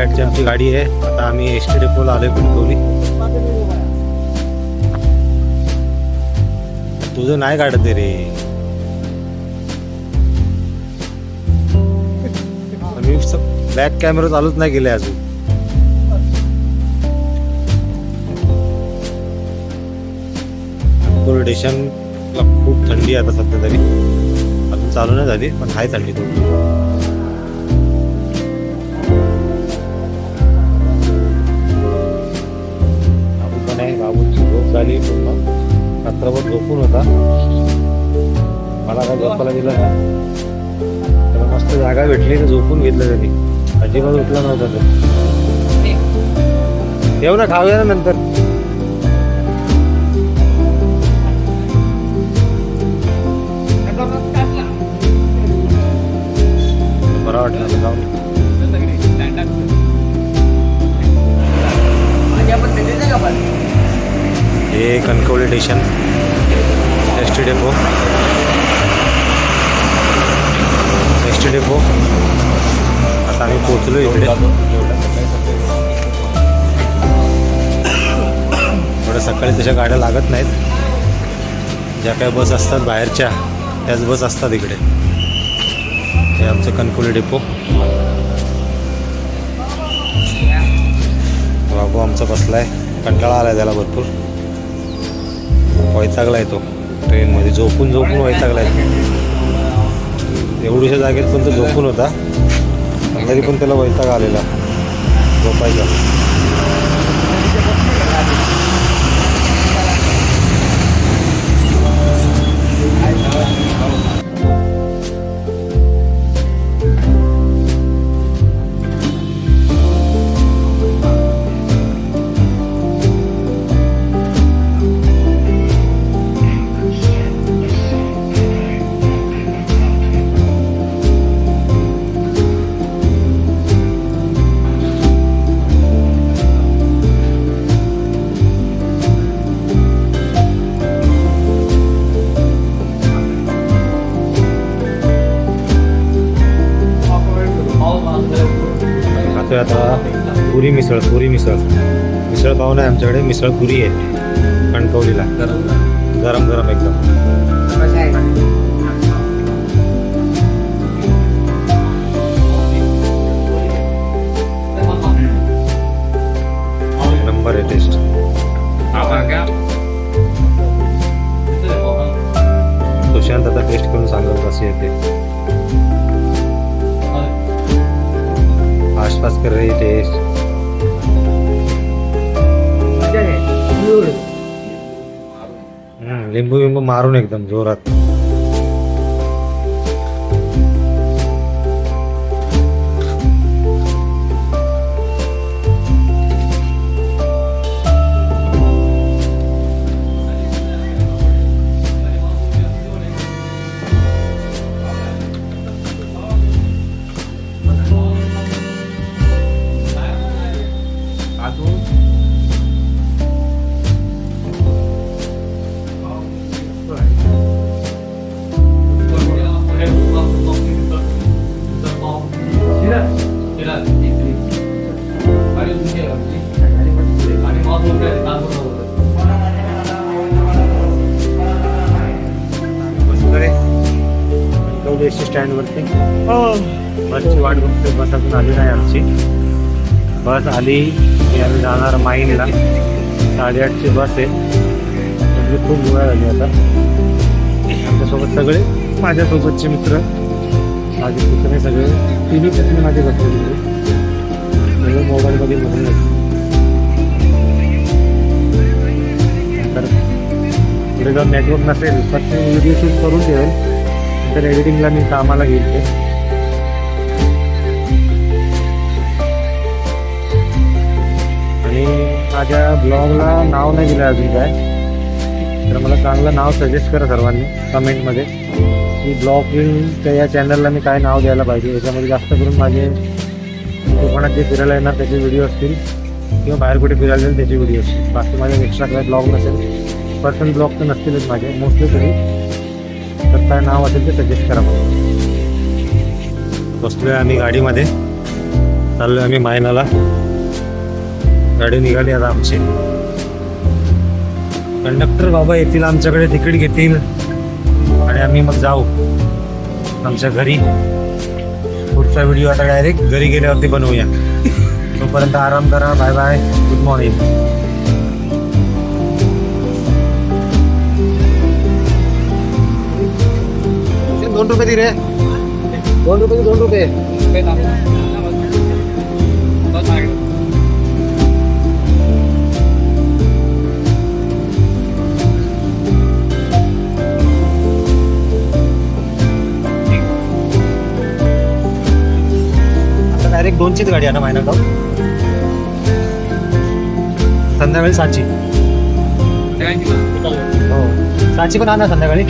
साडेआठची आमची गाडी आहे. आता आम्ही एस टी डेपोला आलोय कणकवली तुझं नाही काढत रे. मी बॅक कॅमेरा चालूच नाही केले अजून. नागपूर स्टेशनला खूप थंडी आहे आता सध्या तरी. अजून चालू नाही झाली पण आहे थंडी थोडी. झाली पूर्ण रात्रभर झोपून होता. मला काय झोपायला दिला ना त्याला मस्त जागा भेटली तर झोपून घेतलं त्यांनी. अजिबात उठला नव्हता येऊ ना खाऊया ना नंतर. बरं वाटलं जाऊन. हे Kankavli station S T depot S T depot आता आम्ही पोचलो इकडे. थोडं सकाळी तशा गाड्या लागत नाहीत. ज्या काही बस असतात बाहेरच्या त्याच बस असतात इकडे. हे आमचं कणकवली डेपो बाबू आमचा बसलाय. कंटाळा आलाय त्याला भरपूर. वैतागलाय तो. ट्रेनमध्ये झोपून झोपून वैतागलाय. एवढ्याशा जागेत पण तो झोपून होता. तरी पण त्याला वैताग आलेला. झोपायचा. मिसळपुरी मिसळ मिसळ. मिसळ पाव नाही आमच्याकडे मिसळपुरी आहे. कणकवलीला. गरम गरम एकदम. नंबर आहे टेस्ट. सुशांत आता टेस्ट करून सांगत कशी येते आसपास कर रही टेस्ट. लिंबू बिंबू मारून एकदम जोरात. कणकवली एस टी स्टँडवरती. बसची वाट बघते बस अजून आली नाही आमची. बस आली. की आम्ही जाणार माईनला. साडेआठची बस आहे. म्हणजे खूप गोळा झाली आता. आमच्यासोबत सगळे माझ्यासोबतचे मित्र. माझे मित्र सगळे. तिन्ही पत्नी माझे बसलेले मोबाईलमध्ये म्हणून पुढे जाऊन नेटवर्क नसेल तर ते व्हिडिओ शूट करून ठेवेल. नंतर एडिटिंगला मी कामाला घेईल ते. आणि माझ्या ब्लॉगला नाव नाही दिलं अजून काय. तर मला चांगलं नाव सजेस्ट करा सर्वांनी कमेंटमध्ये की ब्लॉगिंगच्या या चॅनलला मी काय नाव द्यायला पाहिजे याच्यामध्ये जास्त करून माझे कोकणात जे फिरायला येणार त्याचे व्हिडिओ असतील किंवा बाहेर कुठे फिरायला जाईल त्याचे व्हिडिओ असतील. बाकी माझे एक्स्ट्रा काय ब्लॉग नसेल. पर्सनल ब्लॉग तर नसतीलच माझे. मोस्टली तरी तर काय नाव असेल ते सजेस्ट करा मला. बसलोय आम्ही गाडीमध्ये. चाललोय आम्ही मायनाला. गाडी निघाली आता आमची. कंडक्टर बाबा येतील आमच्याकडे तिकीट घेतील. आणि आम्ही मग जाऊ. आमच्या घरी. पुढचा व्हिडिओ आता डायरेक्ट घरी गेल्यावरती बनवूया. तोपर्यंत आराम करा बाय बाय गुड मॉर्निंग दोन रुपये दे रे. दोन रुपये दोन रुपये. डायरेक्ट दोनचीच गाडी आहे ना मायनागाव संध्याकाळी साची. हो. साची पण आणा संध्याकाळी.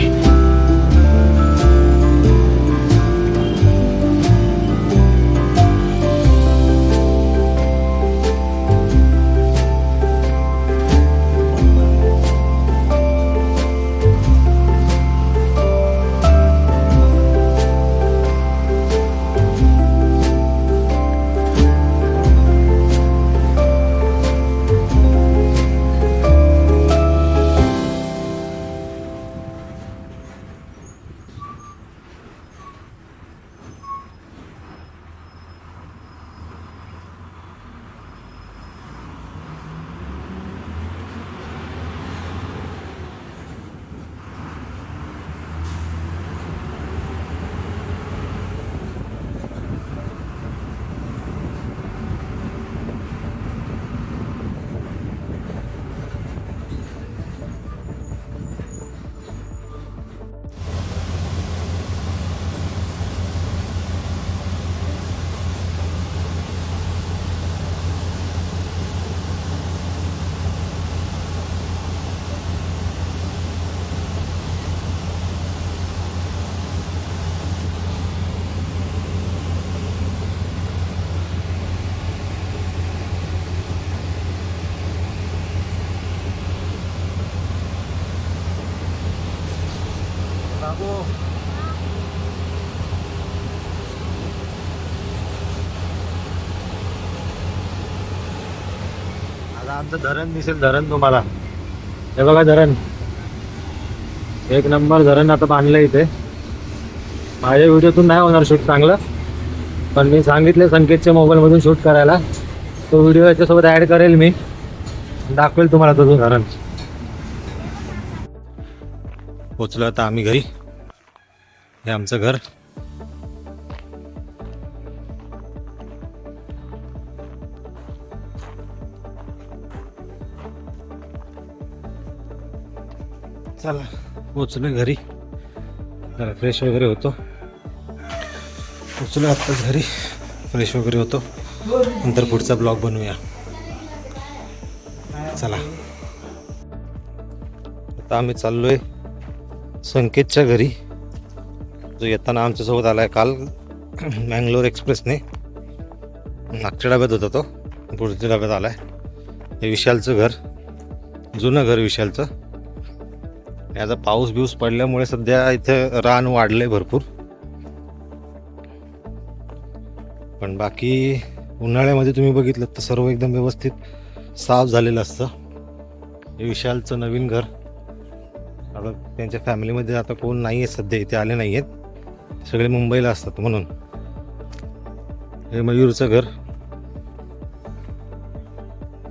आमचं धरण दिसेल धरण तुम्हाला. हे बघा धरण. एक नंबर धरण आता बांधलं इथे. माझ्या व्हिडिओतून नाही होणार शूट चांगलं पण मी सांगितले संकेतच्या मोबाईलमधून शूट करायला. तो व्हिडिओ याच्यासोबत ॲड करेल मी. दाखवेल तुम्हाला तो धरण. पोचलो आता आम्ही घरी. हे आमचं घर. चला पोचलो घरी. जरा फ्रेश वगैरे होतो. पोचलो आत्ताच घरी. फ्रेश वगैरे होतो. नंतर पुढचा ब्लॉग बनवूया. चला. आता आम्ही चाललोय संकेतच्या घरी. जो येताना आमच्यासोबत आलाय काल मँगलोर एक्सप्रेसने. मागच्या डब्यात होता तो. पुढच्या डब्यात आलाय. हे विशालचं घर. जुनं घर विशालचं. आणि आता पाऊस बिऊस पडल्यामुळे सध्या इथं रान वाढलंय भरपूर. पण बाकी उन्हाळ्यामध्ये तुम्ही बघितलं तर सर्व एकदम व्यवस्थित साफ झालेलं असतं. हे विशालचं नवीन घर. आता त्यांच्या फॅमिलीमध्ये आता कोण नाही आहे सध्या इथे आले नाही आहेत सगळे मुंबईला असतात म्हणून. हे मयूरचं घर.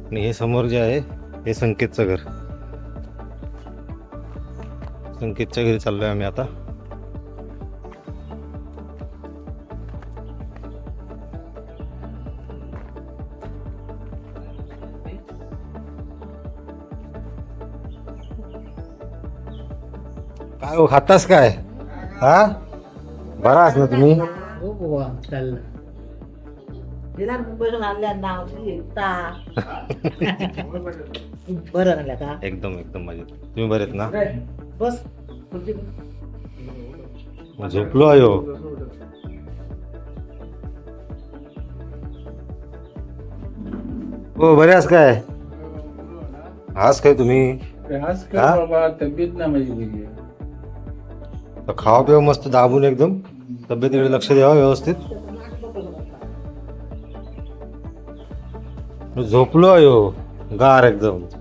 आणि हे समोर जे आहे हे संकेतचं घर. संकेतच्या घरी चाललोय आम्ही आता. काय हो खातास काय? हा? बराच ना तुम्ही? हो बुवा चाललं तिला मुंबईतून आणल्या नाव ता बरं का? एकदम एकदम मजेत. तुम्ही बरेत ना? बस. झोपलो आयो हो. बरे आहात काय? आज काय तुम्ही? आज हा? काय बाबा? तब्येत ना माझी बरी आहे. तर खावा पिवा मस्त दाबून एकदम. तब्येतीकडे लक्ष द्यावा व्यवस्थित. झोपलो यो गार एकदम.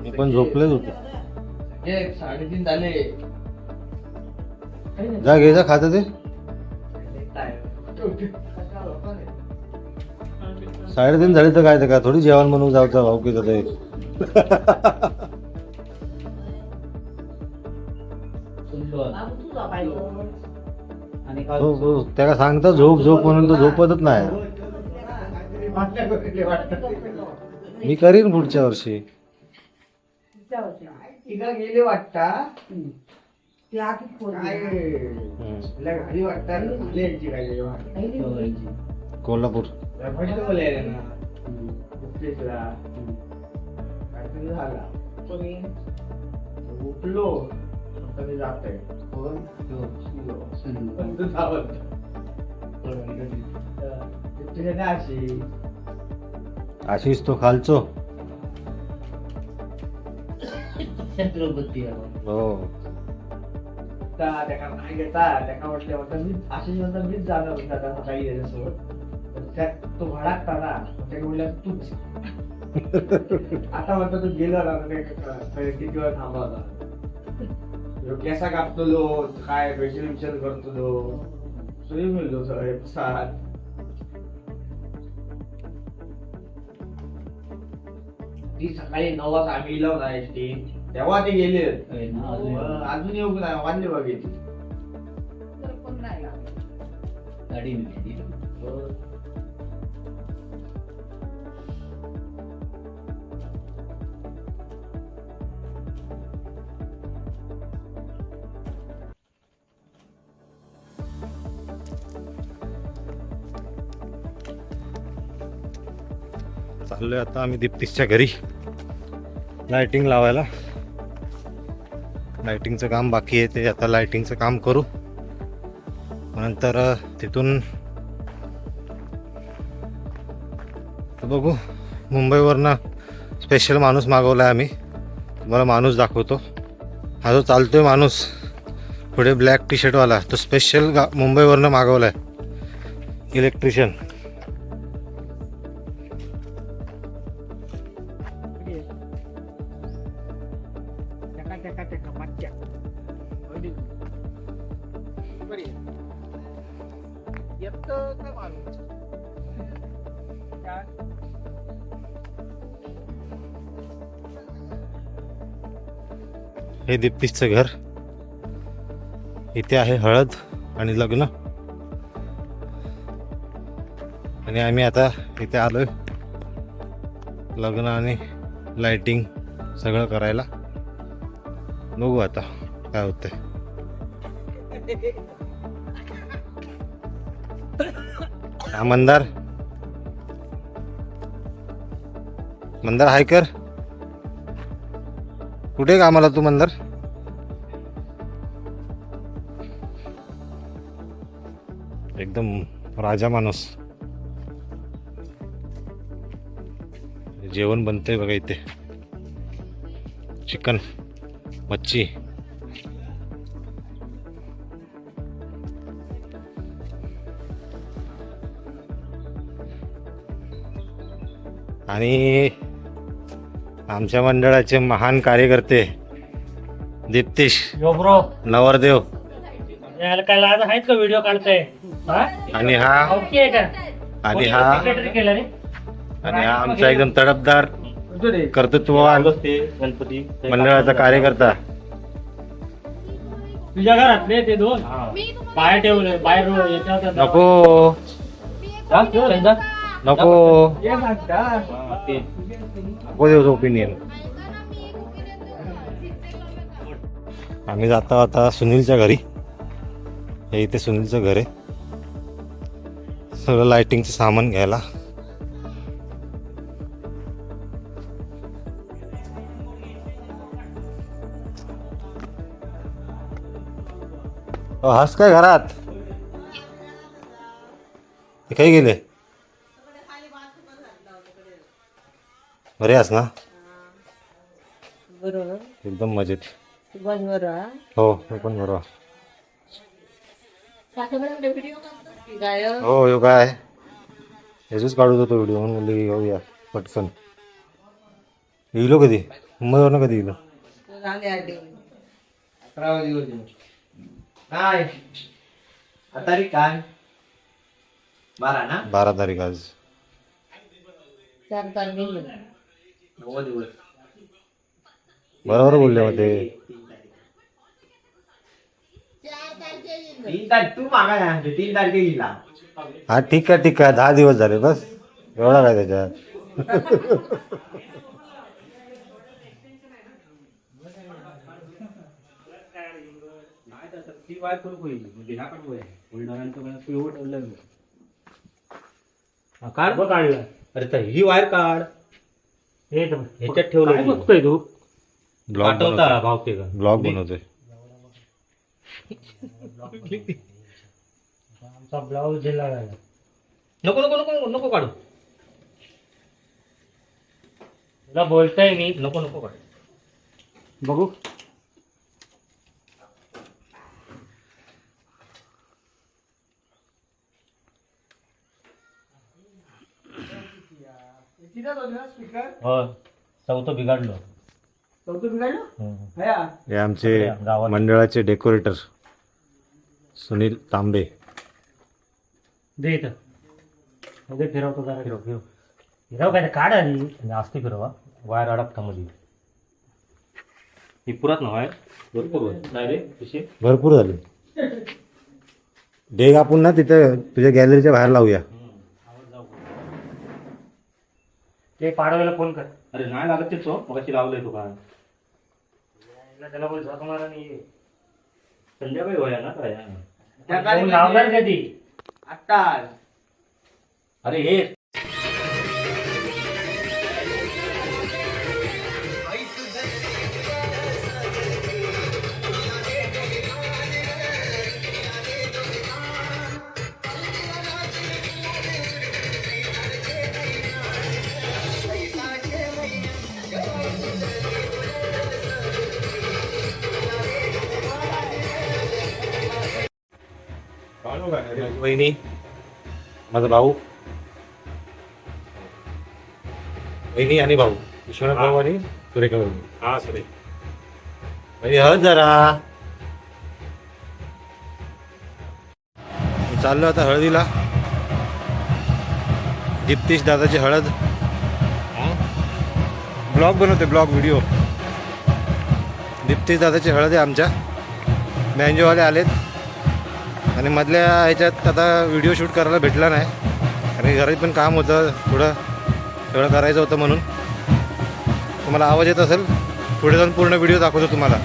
मी पण झोपलेच होते. एक साडेतीन झाले. जा घे जा खात ते. साडेतीन झाले तर काय ते का? थोडी जेवण बनवून जावचं भाऊकीचं ते बाबू आणि झोप झोप. त्याला सांगता झोप झोप म्हणून तो झोपतच नाही. मी करीन पुढच्या वर्षी. तिला गेले वाटता ती. काय हम्म. तिला काय. कोल्हापूर. ना. काहीतरी झाला. उठलो. जात आहे कोण? तुझ्या अशी? आशिष तो खालचो. छत्रपती. हो. त्या त्याका नाही घेता त्याका म्हटलं होतं मी अशी नंतर मीच जाणार होता त्या सकाळी याच्यासोबत पण त्यात तो भडाकता ना मग त्याला म्हटलं तूच. आता म्हणतो तू गेला ना किती वेळ थांबा होता? केसा कापतलो काय फेशियल विचार करतलो. सोयी मिळतो सगळे सात ती सकाळी नऊ वाजता आम्ही गेलो ना एस टी तेव्हा ते गेले. अजून येऊ नाही वाजले बघितली गाडी मिळाली. आलोय आता आम्ही दीप्तीच्या घरी. लाइटिंग लावायला. लाइटिंगचं काम बाकी आहे ते आता लाइटिंगचं काम करू. नंतर तिथून बघू. मुंबईवरनं स्पेशल माणूस मागवला आहे आम्ही. तुम्हाला माणूस दाखवतो. हा जो चालतोय माणूस पुढे ब्लॅक टी शर्टवाला तो स्पेशल गा मुंबईवरनं मागवला आहे इलेक्ट्रिशियन हे दीप्तीचं घर. इथे आहे हळद आणि लग्न. आणि आम्ही आता इथे आलोय. लग्न आणि लाइटिंग सगळं करायला. बघू आता काय होतंय. हा मंदार मंदार हाय कर. कुठे कामाला तू मंदार एकदम राजा माणूस. जेवण बनतंय बघा इथे. चिकन मच्छी. आणि आमच्या मंडळाचे महान कार्यकर्ते दीप्तिश नवरदेव. याला काय लाज आहेत का? व्हिडिओ काढताय? आणि हा? आणि हा? सेक्रेटरी केला रे. आणि हा आमचा एकदम तडपदार कर्तृत्ववान गणपती. मंडळाचा कार्यकर्ता. तुझ्या घरातले ते दोन? बाहेर ठेवले बाहेर नको. नको. नको देऊ ओपिनियन आम्ही जातो आता सुनीलच्या घरी. हे इथे सुनीलचं घर आहे. सगळं लाइटिंगचं सामान घ्यायला. हास काय घरात? हे काही गेले? बरे आहेस ना? एकदम मजेत. तू हा. हे पण बरोबर हो हो काय? याचीच काढत होतो व्हिडिओ म्हणून म्हणली येऊया पटकन. येलो कधी? मुंबईवरनं कधी येलो अकरा होते काय? तारीख काय? बारा ना? बारा तारीख आज. चार दिवस. बरोबर बोलले मग ते तीन तारीख तू मागा तीन तारखेला हा ठीक आहे ठीक आहे. दहा दिवस झाले बस. एवढा काय त्याच्यात. ती होईल म्हणजे ह्या काढ बघ काढला अरे तर ही वायर काढ हे ह्याच्यात ठेवलं. बघतोय तू? ब्लॉग पाठवता बनवतोय. भावते का ब्लॉग बनवतोय. आमचा ब्लाऊज दिला नको नको नको नको काढू. तुला बोलताय मी. नको नको काढू. बघू. हो चौथं बिघडलो. हम्म. हे आमचे गावात. मंडळाचे डेकोरेटर सुनील तांबे. दे इथं. फिरवतो जरा. फिरव फिरव. फिरव काय ते काढ आधी जास्ती फिरवा वायर अडकता मध्ये ही पुरात ना वायर? भरपूर नाही रे कशी भरपूर झाले. डेग आपण ना तिथं तुझ्या गॅलरीच्या बाहेर लावूया. ते पाडवायला फोन कर. अरे नाही लागत ते तो मगाशी लावलंय तू काय त्याला बोल झक मारा नाही ये. संध्याकाळी होया ना काय? त्या काळी फोन लावणार कधी? आता अरे हे वहिनी माझा भाऊ. वहिनी आणि भाऊ. विश्वनाथ भाऊ आणि सुरेखा वहिनी हा सर वहिनी हळद जरा. चाललो आता हळदीला. दीप्तीश दादाची हळद. ब्लॉग बनवते ब्लॉग व्हिडिओ. दीप्तीश दादाची हळद आहे आमच्या. बँजोवाले आलेत. आणि मधल्या ह्याच्यात आता व्हिडिओ शूट करायला भेटला नाही. कारण घरी पण काम होतं थोडं सगळं करायचं होतं म्हणून. तुम्हाला आवाज येत असेल पुढे जाऊन पूर्ण व्हिडिओ दाखवतो तुम्हाला.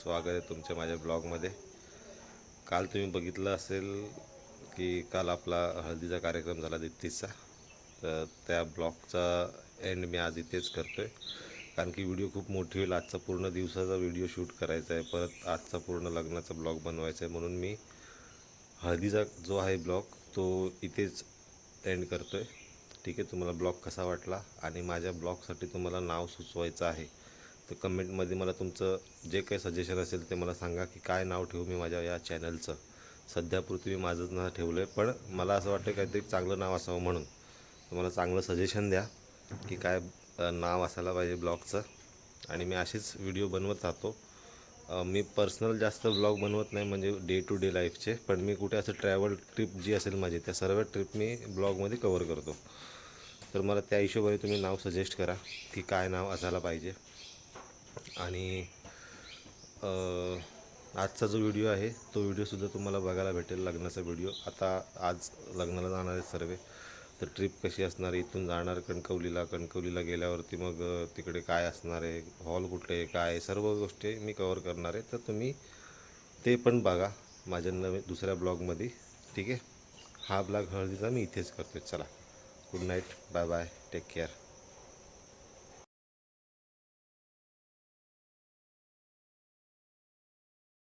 स्वागत आहे तुमच्या माझ्या ब्लॉगमध्ये. काल तुम्ही बघितलं असेल की काल आपला हळदीचा कार्यक्रम झाला दीप्तीचा. तर त्या ब्लॉगचा एंड मी आज इथेच करतो आहे कारण की व्हिडिओ खूप मोठी होईल. आजचा पूर्ण दिवसाचा व्हिडिओ शूट करायचा आहे. परत आजचा पूर्ण लग्नाचा ब्लॉग बनवायचा आहे. म्हणून मी हळदीचा जो आहे ब्लॉग तो इथेच एंड करतो आहे ठीक आहे? तुम्हाला ब्लॉग कसा वाटला? आणि माझ्या ब्लॉगसाठी तुम्हाला नाव सुचवायचं आहे. तर कमेंटमध्ये मला तुमचं जे काही सजेशन असेल ते मला सांगा की काय नाव ठेवू मी माझ्या या चॅनलचं सध्यापुरती मी माझंच नाव ठेवलं आहे पण मला असं वाटतं काहीतरी चांगलं नाव असावं म्हणून. तर मला चांगलं सजेशन द्या की काय नाव असायला पाहिजे ब्लॉगचं. आणि मी असेच व्हिडिओ बनवत राहतो. मी पर्सनल जास्त ब्लॉग बनवत नाही म्हणजे डे टू डे लाईफचे पण मी कुठे असं ट्रॅव्हल ट्रिप जी असेल माझी त्या सर्व ट्रिप मी ब्लॉगमध्ये कवर करतो. तर मला त्या हिशोबाने तुम्ही नाव सजेस्ट करा की काय नाव असायला पाहिजे. आणि आजचा जो व्हिडिओ आहे तो व्हिडिओसुद्धा तुम्हाला बघायला भेटेल लग्नाचा व्हिडिओ. आता आज लग्नाला जाणार आहे सर्व. तर ट्रिप कशी असणार आहे इथून जाणार कणकवलीला कणकवलीला गेल्यावरती मग तिकडे काय असणार आहे हॉल कुठे आहे काय आहे, सर्व गोष्टी मी कवर करणार आहे. तर तुम्ही ते पण बघा माझ्या नवीन दुसऱ्या ब्लॉगमध्ये. ठीक आहे? हा ब्लॉग हळदीचा मी इथेच करतो चला good night. Bye bye. Take care.